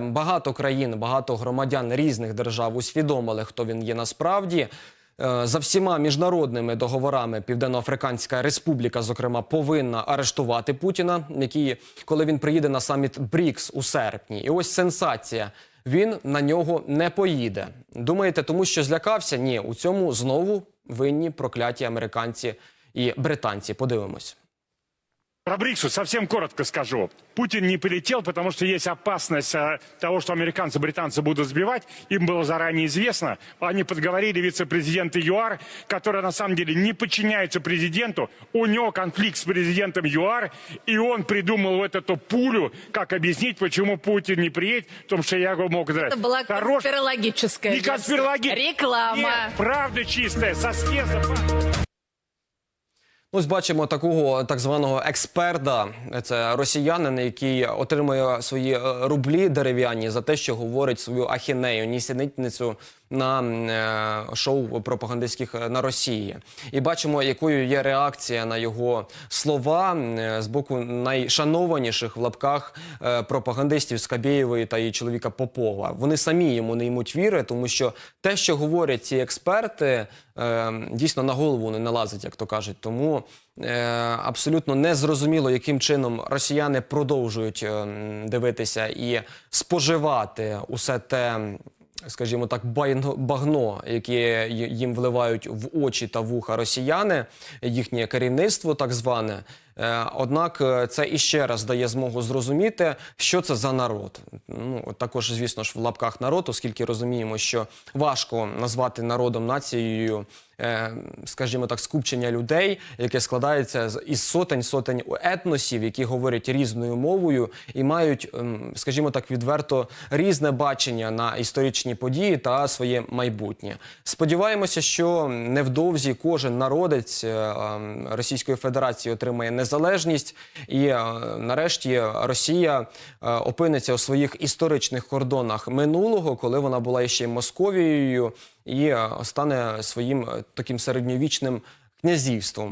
Багато країн, багато громадян різних держав усвідомили, хто він є насправді. Е, За всіма міжнародними договорами Південно-Африканська Республіка, зокрема, повинна арештувати Путіна, який, коли він приїде на саміт БРІКС у серпні. І ось сенсація. Він на нього не поїде. Думаєте, тому що злякався? Ні, у цьому знову винні прокляті американці і британці. Подивимось. Про БРИКСу совсем коротко скажу. Путин не полетел, потому что есть опасность а, того, что американцы, британцы будут сбивать. Им было заранее известно. Они подговорили вице-президента ЮАР, который на самом деле не подчиняется президенту. У него конфликт с президентом ЮАР, и он придумал вот эту пулю, как объяснить, почему Путин не приедет, потому что я его мог... Это была конспирологическая Не конспирология. Реклама. Нет, правда чистая, со съезда. Ось бачимо такого так званого експерта. Це росіянин, який отримує свої е, рублі дерев'яні за те, що говорить свою ахінею, нісенітницю на е, шоу пропагандистських е, на Росії. І бачимо, якою є реакція на його слова з боку найшанованіших в лапках пропагандистів Скабєєвої та її чоловіка Попова. Вони самі йому не ймуть віри, тому що те, що говорять ці експерти, дійсно на голову не налазить, як то кажуть. Тому е, абсолютно незрозуміло, яким чином росіяни продовжують е, дивитися і споживати усе те. Скажімо так, багно, яке їм вливають в очі та вуха росіяни, їхнє керівництво, так зване. Е, Однак е, це іще раз дає змогу зрозуміти, що це за народ. Ну також, звісно ж, в лапках народ, оскільки розуміємо, що важко назвати народом нацією, е, скажімо так, скупчення людей, яке складається із сотень сотень етносів, які говорять різною мовою і мають, ем, скажімо так, відверто різне бачення на історичні події та своє майбутнє. Сподіваємося, що невдовзі кожен народець ем, Російської Федерації отримає незалежність, і е, нарешті Росія е, опиниться у своїх історичних кордонах минулого, коли вона була ще й Московією, і е, стане своїм таким середньовічним князівством.